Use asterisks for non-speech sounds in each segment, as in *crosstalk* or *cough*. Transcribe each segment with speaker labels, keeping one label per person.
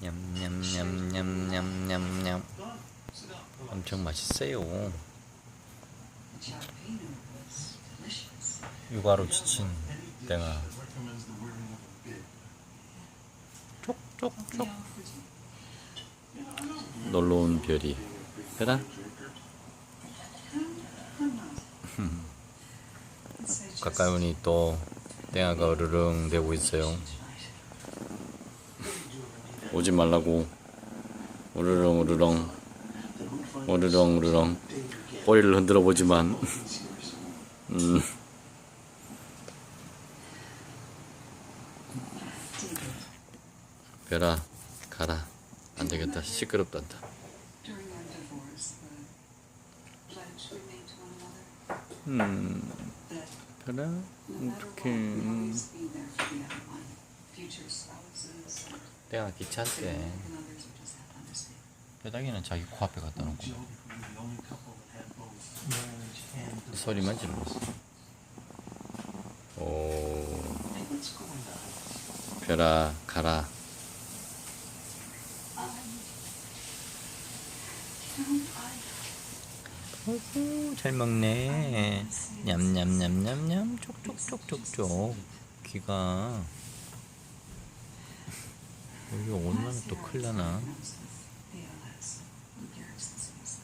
Speaker 1: 냠냠냠냠냠냠냠. 엄청 맛있어요. 육아로 지친 땡아 쪽쪽쪽 놀러온 별이. 별아 *laughs* 가까이 오니 또 땡아가 으르릉 대고 있어요 오지 말라고 우르렁 우르렁 우르렁 우르렁 꼬리를 흔들어 보지만 음. 별아 가라 안 되겠다 시끄럽단다 음 별아 어떡해 내가 귀찮대. 뼈다귀는 자기 코앞에 갖다 놓고 소리만 질러 오 별아 가라 어구 잘 먹네 냠냠냠냠냠 쪽쪽쪽쪽쪽 귀가 여기 오면 또 큰일 나나
Speaker 2: ALS, Lou Gehrig's disease.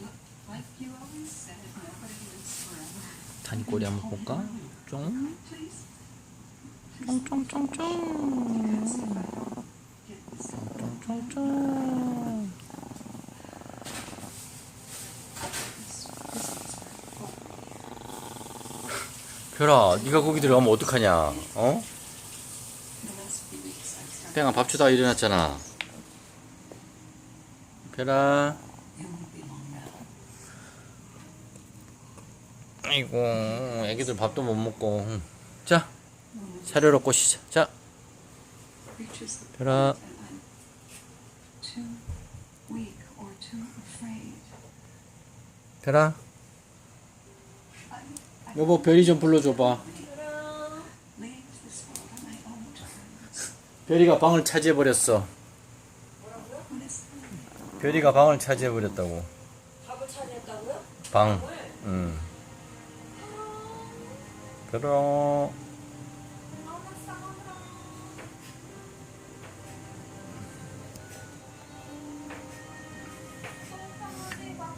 Speaker 2: Look, like you always said, nobody lives forever.
Speaker 1: 단이 꼬리 한번 볼까? 쫑 쫑쫑쫑 쫑 쫑쫑쫑 별아 네가 거기 들어가면 어떡하냐 어? 땡아 밥 주다 일어났잖아
Speaker 2: now.
Speaker 1: 아이고 애기들 밥도 못 먹고 응. 자 사료로 꼬시자 자
Speaker 2: afraid.
Speaker 1: 별아 여보 별이 좀 불러줘봐 별이가 방을 차지해 버렸어.
Speaker 2: What is
Speaker 1: 별이가 방을 차지해 버렸다고.
Speaker 3: 밥을 차지했다고요?
Speaker 1: 방. 응. 별아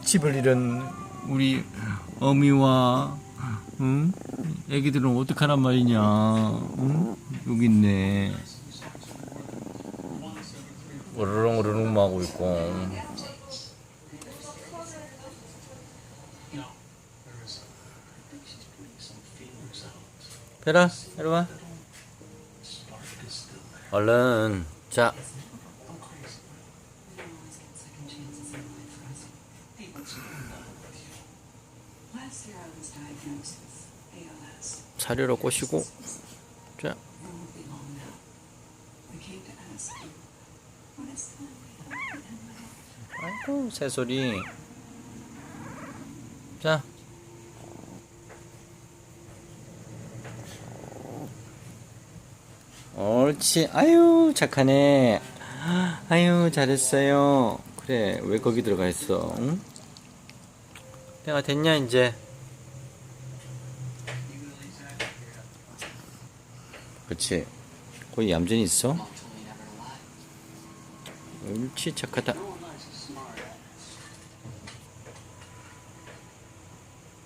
Speaker 1: 집을 잃은 우리 어미와 응? 애기들은 어떡하란 말이냐? 응? 여기 있네 으르렁 으르렁 하고 있고 별아 이리 와 얼른 자. 사료로 꼬시고 자 아이고 새소리. 자. 옳지. 아유 착하네. 아유 잘했어요. 그래 왜 거기 들어가 있어 응? 내가 됐냐 이제? 그치. 거기 얌전히 있어 옳지 착하다